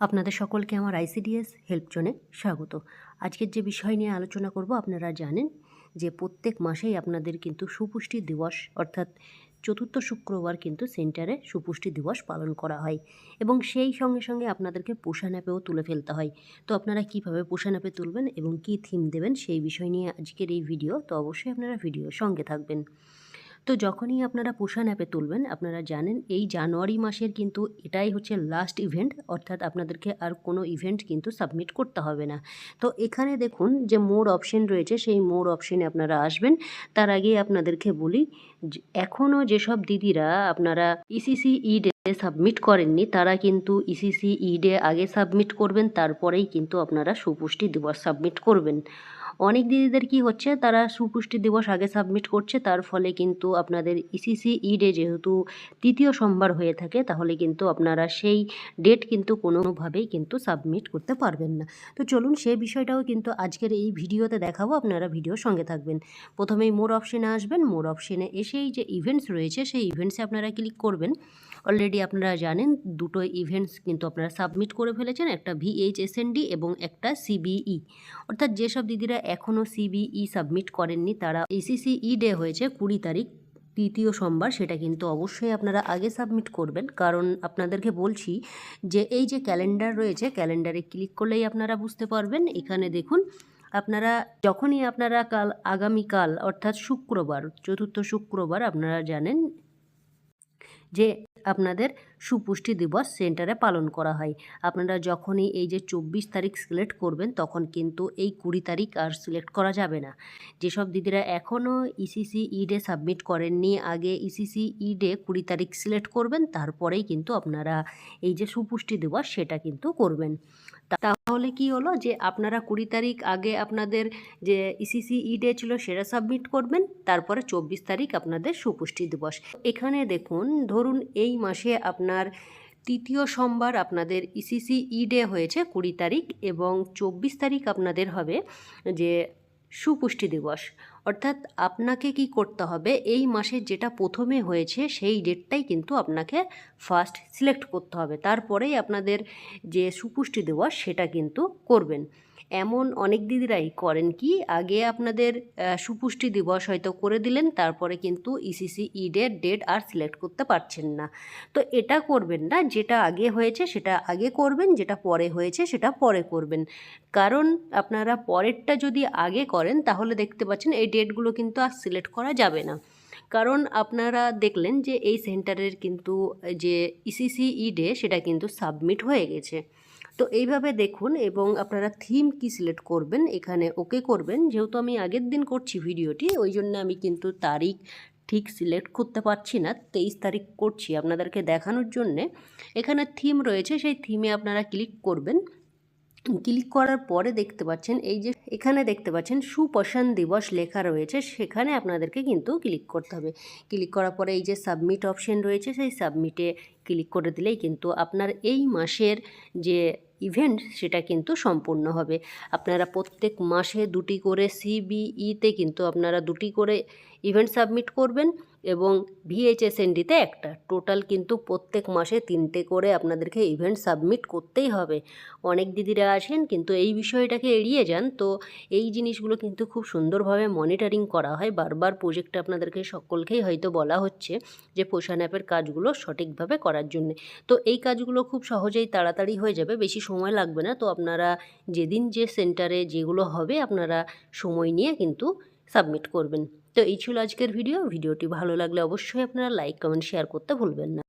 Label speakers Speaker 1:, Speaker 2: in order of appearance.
Speaker 1: আপনাদের সকলকে আমার আইসিডিএস হেল্প জোনে স্বাগত। আজকের যে বিষয় নিয়ে আলোচনা করব, আপনারা জানেন যে প্রত্যেক মাসেই আপনাদের কিন্তু সুপুষ্টি দিবস, অর্থাৎ চতুর্থ শুক্রবার কিন্তু সেন্টারে সুপুষ্টি দিবস পালন করা হয় এবং সেই সঙ্গে সঙ্গে আপনাদেরকে পোষণ অ্যাপেও তুলে ফেলতে হয়। তো আপনারা কীভাবে পোষণ অ্যাপে তুলবেন এবং কী থিম দেবেন সেই বিষয় নিয়ে আজকের এই ভিডিও, তো অবশ্যই আপনারা ভিডিও সঙ্গে থাকবেন। তো যখনই আপনারা পোষণ অ্যাপে তুলবেন, আপনারা জানেন এই জানুয়ারি মাসের কিন্তু এটাই হচ্ছে লাস্ট ইভেন্ট অর্থাৎ আপনাদেরকে আর কোনো ইভেন্ট কিন্তু সাবমিট করতে হবে না। তো এখানে দেখুন যে মোর অপশন রয়েছে, সেই মোর অপশনে আপনারা আসবেন। তার আগে আপনাদেরকে বলি এখনও যেসব দিদিরা আপনারা ইসিসি ইডে সাবমিট করেননি, তারা কিন্তু ইসিসি ইডে আগে সাবমিট করবেন, তারপরেই কিন্তু আপনারা সুপুষ্টি দিবস সাবমিট করবেন। অনেক দিদিদের কি হচ্ছে, তারা সুপুষ্টি দিবস আগে সাবমিট করছে, তার ফলে কিন্তু আপনাদের ইসিসি ইডে যেহেতু তৃতীয় সোমবার হয়ে থাকে, তাহলে কিন্তু আপনারা সেই ডেট কিন্তু কোনোভাবেই কিন্তু সাবমিট করতে পারবেন না। তো চলুন সেই বিষয়টাও কিন্তু আজকের এই ভিডিওতে দেখাবো, আপনারা ভিডিওর সঙ্গে থাকবেন। প্রথমেই মোর অপশনে আসবেন মোর অপশনে এসেই যে ইভেন্টস রয়েছে, সেই ইভেন্টসে আপনারা ক্লিক করবেন। অলরেডি আপনারা জানেন, দুটো ইভেন্টস কিন্তু আপনারা সাবমিট করে ফেলেছেন, একটা ভিএইচ ভিএইচএসএনডি এবং একটা সিবিই অর্থাৎ যেসব দিদিরা এখনও সিবিই সাবমিট করেননি, তারা এসিসি ই ডে হয়েছে কুড়ি তারিখ, তৃতীয় সোমবার, সেটা কিন্তু অবশ্যই আপনারা আগে সাবমিট করবেন। কারণ আপনাদেরকে বলছি যে এই যে ক্যালেন্ডার রয়েছে, ক্যালেন্ডারে ক্লিক করলেই আপনারা বুঝতে পারবেন। এখানে দেখুন, আপনারা যখনই আপনারা কাল, আগামীকাল, অর্থাৎ শুক্রবার, চতুর্থ শুক্রবার আপনারা জানেন যে আপনাদের সুপুষ্টি দিবস সেন্টারে পালন করা হয়। আপনারা যখনই এই যে চব্বিশ তারিখ সিলেক্ট করবেন, তখন কিন্তু এই কুড়ি তারিখ আর সিলেক্ট করা যাবে না। যেসব দিদিরা এখনও ইসিসি ইডে সাবমিট করেননি, আগে ইসিসি ইডে কুড়ি তারিখ সিলেক্ট করবেন, তারপরেই কিন্তু আপনারা এই যে সুপুষ্টি দিবস সেটা কিন্তু করবেন। তাহলে কি হলো যে আপনারা কুড়ি তারিখ আগে আপনাদের যে ইসিসি ই ডে ছিল সেটা সাবমিট করবেন, তারপরে চব্বিশ তারিখ আপনাদের সুপুষ্টি দিবস। এখানে দেখুন, ধরুন এই মাসে আপনার তৃতীয় সোমবার আপনাদের ইসিসি ই ডে হয়েছে কুড়ি তারিখ এবং চব্বিশ তারিখ আপনাদের হবে যে সুপুষ্টি দিবস। অর্থাৎ আপনাকে কি করতে হবে, এই মাসে যেটা প্রথমে হয়েছে সেই ডেটটাই কিন্তু আপনাকে ফার্স্ট সিলেক্ট করতে হবে। তারপরেই আপনাদের যে সুপুষ্টি দিবস সেটা কিন্তু করবেন। এমন অনেক দিদিরাই করেন কি, আগে আপনাদের সুপুষ্টি দিবস হয়তো করে দিলেন, তারপরে কিন্তু ইসিসি ইডের ডেট আর সিলেক্ট করতে পারছেন না। তো এটা করবেন না, যেটা আগে হয়েছে সেটা আগে করবেন, যেটা পরে হয়েছে সেটা পরে করবেন। কারণ আপনারা পরেরটা যদি আগে করেন, তাহলে দেখতে পাচ্ছেন এই ডেটগুলো কিন্তু আর সিলেক্ট করা যাবে না। কারণ আপনারা দেখলেন যে এই সেন্টারের কিন্তু, যে ইসিসি ইডে সেটা কিন্তু সাবমিট হয়ে গেছে। তো এইভাবে দেখুন এবং আপনারা থিম কি সিলেক্ট করবেন, এখানে ওকে করবেন। যেহেতু আমি আগের দিন করছি ভিডিওটি ওই জন্য আমি কিন্তু তারিখ ঠিক সিলেক্ট করতে পারছি না, তেইশ তারিখ করছি আপনাদেরকে দেখানোর জন্যে। এখানে থিম রয়েছে, সেই থিমে আপনারা ক্লিক করবেন। ক্লিক করার পরে দেখতে পাচ্ছেন, এই যে এখানে দেখতে পাচ্ছেন সুপোষণ দিবস লেখা রয়েছে, সেখানে আপনাদেরকে কিন্তু ক্লিক করতে হবে। ক্লিক করার পরে এই যে সাবমিট অপশন রয়েছে, সেই সাবমিটে ক্লিক করে দিলেই কিন্তু আপনার এই মাসের যে ইভেন্ট, সেটা কিন্তু সম্পূর্ণ হবে। আপনারা প্রত্যেক মাসে দুটি করে সিবিইতে কিন্তু আপনারা দুটি করে ইভেন্ট সাবমিট করবেন এবং ভিএইচএসএনডিতে একটা। টোটাল কিন্তু প্রত্যেক মাসে তিনটে করে আপনাদেরকে ইভেন্ট সাবমিট করতেই হবে। অনেক দিদিরা আসেন, কিন্তু এই বিষয়টাকে এড়িয়ে যান। তো এই জিনিসগুলো কিন্তু খুব সুন্দরভাবে মনিটরিং করা হয়। বারবার প্রজেক্টে আপনাদেরকে সকলকেই হয়তো বলা হচ্ছে যে পোষণ অ্যাপের কাজগুলো সঠিকভাবে করার জন্যে। তো এই কাজগুলো খুব সহজেই তাড়াতাড়ি হয়ে যাবে, বেশি সময় লাগবে না। তো আপনারা যেদিন যে সেন্টারে যেগুলো হবে, আপনারা সময় নিয়ে কিন্তু সাবমিট করবেন। তো এই ছিল আজকের ভিডিও ভিডিওটি ভালো লাগলে অবশ্যই আপনারা লাইক কমেন্ট শেয়ার করতে ভুলবেন না।